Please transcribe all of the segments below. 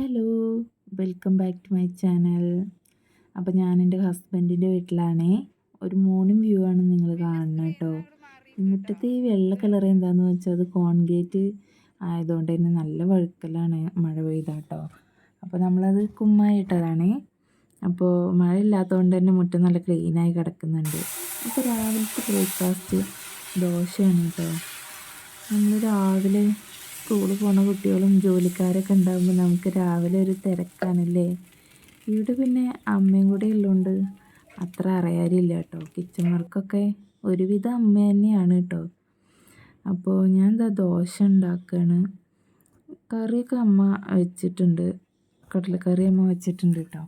Hello welcome back to my channel. അപ്പോൾ ഞാൻ എന്റെ ഹസ്ബൻഡിന്റെ വീട്ടിലാണേ. ഒരു മോർണിംഗ് വ്യൂ ആണ് നിങ്ങൾ കാണുന്നത് കേട്ടോ. മുറ്റത്ത് ഈ വെള്ള കളർ എന്താണെന്ന് വെച്ചാൽ അത് കോൺക്രീറ്റ് ആയതുകൊണ്ട് തന്നെ നല്ല വഴുക്കലാണ് മഴ പെയ്താട്ടോ അപ്പോൾ നമ്മളത് കുമ്മായിട്ടതാണേ. അപ്പോൾ മഴ ഇല്ലാത്തതുകൊണ്ട് തന്നെ മുറ്റം നല്ല ക്ലീനായി കിടക്കുന്നുണ്ട്. അപ്പോൾ രാവിലത്തെ ബ്രേക്ക്ഫാസ്റ്റ് ദോശയാണ് കേട്ടോ. നമ്മൾ രാവിലെ സ്കൂളിൽ പോണ കുട്ടികളും ജോലിക്കാരൊക്കെ ഉണ്ടാകുമ്പോൾ നമുക്ക് രാവിലെ ഒരു തിരക്കാണല്ലേ? ഇവിടെ പിന്നെ അമ്മയും കൂടെ ഉള്ളതുകൊണ്ട് അത്ര അറിയാറില്ല കേട്ടോ. കിച്ചൺ വർക്കൊക്കെ ഒരുവിധം അമ്മ തന്നെയാണ് കേട്ടോ. അപ്പോൾ ഞാൻ എന്താ ദോശ ഉണ്ടാക്കുകയാണ് കറിയൊക്കെ അമ്മ വെച്ചിട്ടുണ്ട്. കടലക്കറി അമ്മ വെച്ചിട്ടുണ്ട് കേട്ടോ.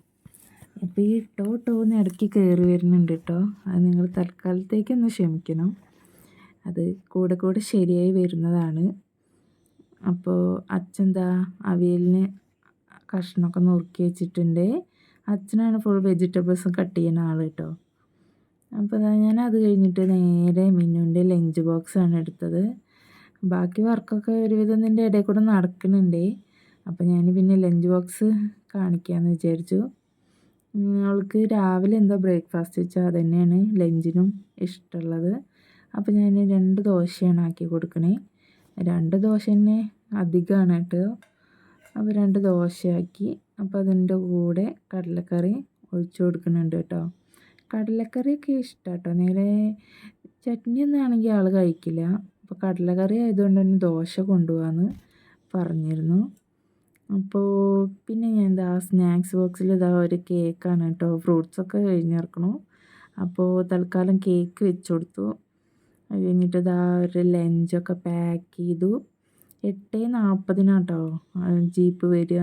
അപ്പോൾ ഈ ഇട്ടോ ഇട്ടോ എന്ന് ഇടയ്ക്ക് കയറി വരുന്നുണ്ട് കേട്ടോ. അത് നിങ്ങൾ തൽക്കാലത്തേക്കൊന്ന് ക്ഷമിക്കണം. അത് കൂടെ കൂടെ ശരിയായി വരുന്നതാണ്. അപ്പോൾ അച്ഛൻ ദാ അവിയലിന് കഷ്ണമൊക്കെ നുറുക്കി വെച്ചിട്ടുണ്ട്. അച്ഛനാണ് ഫുൾ വെജിറ്റബിൾസ് കട്ട് ചെയ്യുന്ന ആൾ കേട്ടോ അപ്പോൾ ഞാൻ അത് കഴിഞ്ഞിട്ട് നേരെ മിന്നുവിന്റെ ലഞ്ച് ബോക്സാണ് എടുത്തത്. ബാക്കി വർക്കൊക്കെ ഒരുവിധം നിന്റെ ഇടയിൽ കൂടെ നടക്കുന്നുണ്ട്. അപ്പോൾ ഞാൻ പിന്നെ ലഞ്ച് ബോക്സ് കാണിക്കാമെന്ന് വിചാരിച്ചു. അവൾക്ക് രാവിലെ എന്താ ബ്രേക്ക്ഫാസ്റ്റ് വെച്ചാൽ അത് തന്നെയാണ് ലഞ്ചിനും ഇഷ്ടമുള്ളത്. അപ്പോൾ ഞാൻ രണ്ട് ദോശയാണ് ആക്കി കൊടുക്കണേ. രണ്ട് ദോശ തന്നെ അധികമാണ് കേട്ടോ. അപ്പോൾ രണ്ട് ദോശയാക്കി. അപ്പോൾ അതിന്റെ കൂടെ കടലക്കറി ഒഴിച്ചു കൊടുക്കുന്നുണ്ട് കേട്ടോ. കടലക്കറിയൊക്കെ ഇഷ്ടമാണ് കേട്ടോ. നേരെ ചട്നി ഒന്നാണെങ്കിൽ ആൾ കഴിക്കില്ല. അപ്പോൾ കടലക്കറി ആയതുകൊണ്ട് തന്നെ ദോശ കൊണ്ടുപോകാമെന്ന് പറഞ്ഞിരുന്നു. അപ്പോൾ പിന്നെ ഞാൻ എന്താ സ്നാക്സ് ബോക്സിൽ ഇതാ ഒരു കേക്കാണ് കേട്ടോ. ഫ്രൂട്ട്സൊക്കെ കഴിഞ്ഞിറക്കണു. അപ്പോൾ തൽക്കാലം കേക്ക് വെച്ച് കൊടുത്തു. അത് കഴിഞ്ഞിട്ട് ഇതാ ഒരു ലഞ്ചൊക്കെ പാക്ക് ചെയ്തു. എട്ട് നാൽപ്പതിനാട്ടോ ജീപ്പ് വരിക.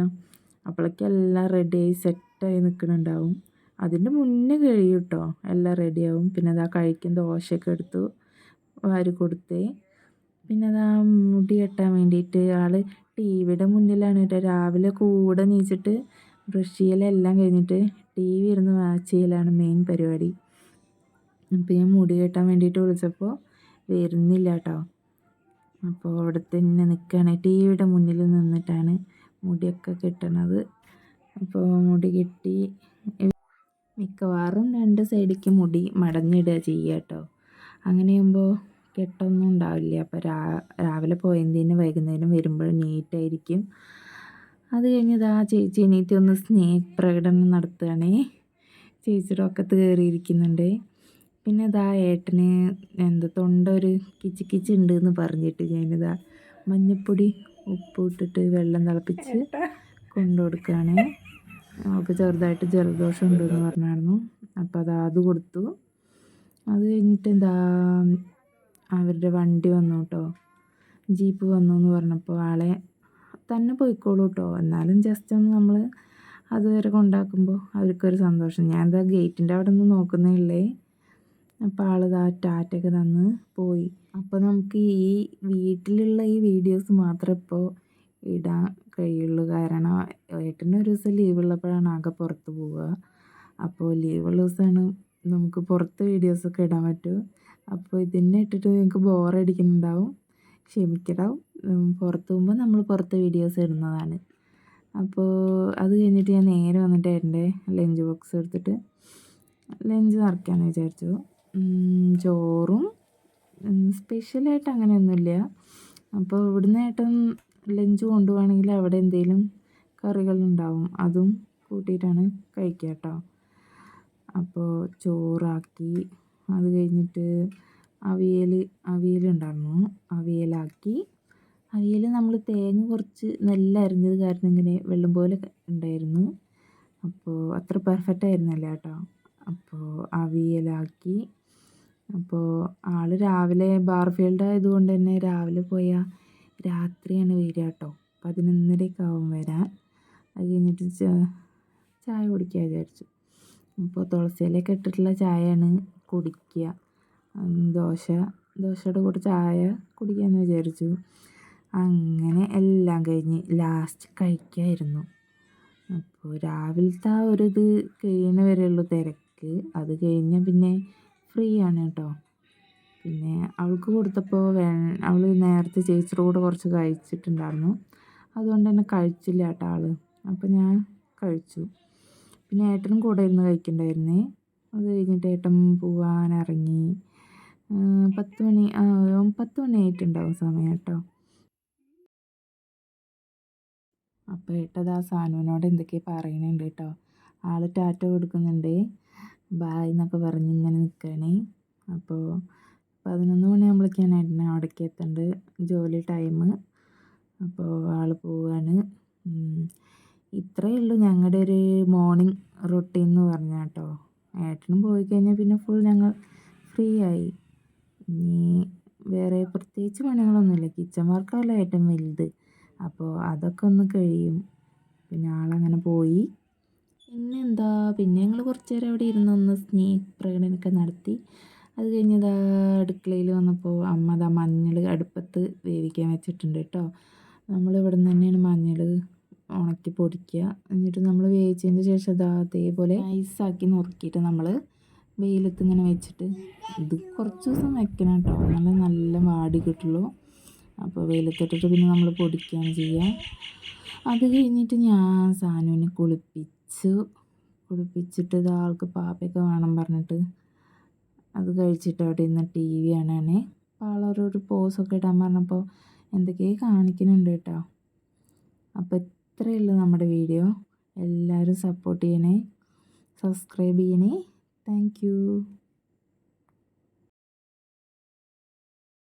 അപ്പോഴേക്കും എല്ലാം റെഡിയായി സെറ്റായി നിൽക്കുന്നുണ്ടാവും അതിന്റെ മുന്നേ കഴിയും കേട്ടോ എല്ലാം റെഡിയാവും പിന്നെ അതാ കഴിക്കും. ദോശയൊക്കെ എടുത്തു വാരി കൊടുത്തേ. പിന്നെ അതാ മുടി കെട്ടാൻ വേണ്ടിയിട്ട് ആൾ ടി വിയുടെ മുന്നിലാണ് കേട്ടോ. രാവിലെ കൂടെ നീച്ചിട്ട് ബ്രഷ് ചെയ്യലെല്ലാം കഴിഞ്ഞിട്ട് ടി വി ഇരുന്ന് വാച്ച് ചെയ്യലാണ് മെയിൻ പരിപാടി. അപ്പോൾ ഞാൻ മുടി കെട്ടാൻ വേണ്ടിയിട്ട് വിളിച്ചപ്പോൾ വരുന്നില്ല കേട്ടോ അപ്പോൾ അവിടെ തന്നെ നിൽക്കുകയാണ് ടി വിയുടെ മുന്നിൽ നിന്നിട്ടാണ് മുടിയൊക്കെ കിട്ടണത്. അപ്പോൾ മുടി കിട്ടി മിക്കവാറും രണ്ട് സൈഡിലേക്ക് മുടി മടഞ്ഞിടുക ചെയ്യുക കേട്ടോ അങ്ങനെയാകുമ്പോൾ കെട്ടൊന്നും ഉണ്ടാവില്ല. അപ്പോൾ രാ രാവിലെ പോയതിന് വൈകുന്നേരം വരുമ്പോൾ നീറ്റായിരിക്കും. അത് കഴിഞ്ഞ് ആ ചേച്ചി എണീറ്റ് ഒന്ന് സ്നേഹ പ്രകടനം നടത്തുകയാണേ. ചേച്ചിയുടെ ഒക്കെ കയറിയിരിക്കുന്നുണ്ട്. പിന്നെ ഇതാ ഏട്ടന് എന്താ തൊണ്ട ഒരു കിച്ച് കിച്ച് ഉണ്ട് എന്ന് പറഞ്ഞിട്ട് ഞാനിതാ മഞ്ഞപ്പൊടി ഉപ്പ് ഇട്ടിട്ട് വെള്ളം തിളപ്പിച്ച് കൊണ്ടു കൊടുക്കുകയാണ് അവൾക്ക് ചെറുതായിട്ട് ജലദോഷം ഉണ്ടെന്ന് പറഞ്ഞായിരുന്നു. അപ്പോൾ അത് അത് കൊടുത്തു. അത് കഴിഞ്ഞിട്ട് എന്താ അവരുടെ വണ്ടി വന്നു കേട്ടോ. ജീപ്പ് വന്നു എന്ന് പറഞ്ഞപ്പോൾ ആളെ തന്നെ പോയിക്കോളൂ കേട്ടോ. എന്നാലും ജസ്റ്റ് ഒന്ന് നമ്മൾ അതുവരെ കൊണ്ടാക്കുമ്പോൾ അവർക്കൊരു സന്തോഷം. ഞാൻ എന്താ ഗേറ്റിന്റെ അവിടെ നിന്ന് നോക്കുന്നേ ഉള്ളേ. അപ്പോൾ ആൾ ഇതാ ടാറ്റൊക്കെ തന്ന് പോയി. അപ്പോൾ നമുക്ക് ഈ വീട്ടിലുള്ള ഈ വീഡിയോസ് മാത്രം ഇപ്പോൾ ഇടാൻ കഴിയുള്ളൂ. കാരണം ഏട്ടന് ഒരു ദിവസം ലീവ് ഉള്ളപ്പോഴാണ് ആകെ പുറത്ത് പോവുക. അപ്പോൾ ലീവുള്ള ദിവസമാണ് നമുക്ക് പുറത്ത് വീഡിയോസൊക്കെ ഇടാൻ പറ്റൂ. അപ്പോൾ ഇതിനെ ഇട്ടിട്ട് നിങ്ങൾക്ക് ബോറടിക്കുന്നുണ്ടാവും ക്ഷമിക്കണം പുറത്ത് പോകുമ്പോൾ നമ്മൾ പുറത്ത് വീഡിയോസ് ഇടുന്നതാണ്. അപ്പോൾ അത് കഴിഞ്ഞിട്ട് ഞാൻ നേരെ വന്നിട്ട് എന്റെ ലഞ്ച് ബോക്സ് എടുത്തിട്ട് ലഞ്ച് നിറയ്ക്കാമെന്ന് വിചാരിച്ചു. ചോറും സ്പെഷ്യലായിട്ട് അങ്ങനെയൊന്നുമില്ല. അപ്പോൾ ഇവിടുന്ന് ഏട്ടൻ ലഞ്ച് കൊണ്ടുപോകണമെങ്കിൽ അവിടെ എന്തെങ്കിലും കറികളുണ്ടാവും. അതും കൂട്ടിയിട്ടാണ് കഴിക്കുക കേട്ടോ. അപ്പോൾ ചോറാക്കി അത് കഴിഞ്ഞിട്ട് അവിയൽ അവിയലുണ്ടായിരുന്നു അവിയലാക്കി. അവിയൽ നമ്മൾ തേങ്ങ കുറച്ച് നല്ല അരിഞ്ഞത് കാരണം ഇങ്ങനെ വെള്ളം പോലെ ഉണ്ടായിരുന്നു. അപ്പോൾ അത്ര പെർഫെക്റ്റ് ആയിരുന്നില്ല കേട്ടോ. അപ്പോൾ അവിയലാക്കി. അപ്പോൾ ആൾ രാവിലെ ബാർ ഫീൽഡ് ആയതുകൊണ്ട് തന്നെ രാവിലെ പോയാൽ രാത്രിയാണ് വരിക കേട്ടോ. പതിനൊന്നരയൊക്കെ ആവും വരാൻ. അത് കഴിഞ്ഞിട്ട് ചായ കുടിക്കുക വിചാരിച്ചു. അപ്പോൾ തുളസിയിലൊക്കെ ഇട്ടിട്ടുള്ള ചായയാണ് കുടിക്കുക. ദോശ ദോശയുടെ കൂടെ ചായ കുടിക്കാമെന്ന് വിചാരിച്ചു. അങ്ങനെ എല്ലാം കഴിഞ്ഞ് ലാസ്റ്റ് കഴിക്കായിരുന്നു. അപ്പോൾ രാവിലത്തെ ആ ഒരു ഇത് കഴിയണ വരെയുള്ളൂ തിരക്ക്. അത് കഴിഞ്ഞാൽ പിന്നെ ഫ്രീ ആണ് കേട്ടോ. പിന്നെ അവൾക്ക് കൊടുത്തപ്പോൾ വേ അവൾ നേരത്തെ ചേച്ചിയുടെ കൂടെ കുറച്ച് കഴിച്ചിട്ടുണ്ടായിരുന്നു. അതുകൊണ്ട് തന്നെ കഴിച്ചില്ല കേട്ടോ ആൾ അപ്പോൾ ഞാൻ കഴിച്ചു. പിന്നെ ഏട്ടനും കൂടെ ഇരുന്ന് കഴിക്കണ്ടായിരുന്നേ. അത് കഴിഞ്ഞിട്ട് ഏട്ടൻ പോവാൻ ഇറങ്ങി. പത്ത് മണി പത്ത് മണി ആയിട്ടുണ്ടാവും സമയം കേട്ടോ. അപ്പോൾ ഏട്ടത് ആ സാനുവിനോട് എന്തൊക്കെയാണ് പറയുന്നുണ്ട് കേട്ടോ. ആൾ ടാറ്റ കൊടുക്കുന്നുണ്ട്. ബായ് എന്നൊക്കെ പറഞ്ഞ് ഇങ്ങനെ നിൽക്കുകയാണ് അപ്പോൾ പതിനൊന്ന് മണിയാകുമ്പോഴേക്കാണ് ഏട്ടനെ അവിടേക്ക് എത്തേണ്ടത് ജോലി ടൈം അപ്പോൾ ആൾ പോവാണ്. ഇത്രയേ ഉള്ളൂ ഞങ്ങളുടെ ഒരു മോർണിംഗ് റൊട്ടീൻ എന്ന് പറഞ്ഞ കേട്ടോ ഏട്ടനും പോയി കഴിഞ്ഞാൽ പിന്നെ ഫുൾ ഞങ്ങൾ ഫ്രീ ആയി. ഇനി വേറെ പ്രത്യേകിച്ച് പണികളൊന്നുമില്ല. കിച്ചൺ വർക്കാണല്ലോ ഏറ്റവും വലുത്. അപ്പോൾ അതൊക്കെ ഒന്ന് കഴിയും. പിന്നെ ആളങ്ങനെ പോയി. പിന്നെ എന്താ പിന്നെ ഞങ്ങൾ കുറച്ച് നേരം അവിടെ ഇരുന്ന് ഒന്ന് സ്നേഹ പ്രകടനമൊക്കെ നടത്തി. അത് കഴിഞ്ഞതാ അടുക്കളയിൽ വന്നപ്പോൾ അമ്മ അതാ മഞ്ഞൾ അടുപ്പത്ത് വേവിക്കാൻ വെച്ചിട്ടുണ്ട് കേട്ടോ നമ്മൾ ഇവിടെ നിന്ന് തന്നെയാണ് മഞ്ഞൾ ഉണക്കി പൊടിക്കുക. എന്നിട്ട് നമ്മൾ വേവിച്ചതിന് ശേഷം അതാ അതേപോലെ ഐസാക്കി നുറുക്കിയിട്ട് നമ്മൾ വെയിലത്ത് ഇങ്ങനെ വെച്ചിട്ട് ഇത് കുറച്ച് ദിവസം വെക്കണം കേട്ടോ നല്ല നല്ല വാടി കിട്ടുള്ളൂ. അപ്പോൾ വെയിലത്തിട്ടിട്ട് പിന്നെ നമ്മൾ പൊടിക്കുകയാണ് ചെയ്യുക. അത് കഴിഞ്ഞിട്ട് ഞാൻ സാനുവിനെ കുളിപ്പിച്ചു കുളിപ്പിച്ചിട്ട് ഇത് ആൾക്ക് പാപ്പയൊക്കെ വേണം പറഞ്ഞിട്ട്. അത് കഴിച്ചിട്ട് അവിടെ ഇരുന്ന് ടി വി കാണാനേ. അപ്പോൾ ആളൊരു പോസൊക്കെ ഇടാൻ പറഞ്ഞപ്പോൾ എന്തൊക്കെയോ കാണിക്കുന്നുണ്ട് കേട്ടോ. അപ്പോൾ ഇത്രയേ നമ്മുടെ വീഡിയോ എല്ലാവരും സപ്പോർട്ട് ചെയ്യണേ. സബ്സ്ക്രൈബ് ചെയ്യണേ. താങ്ക്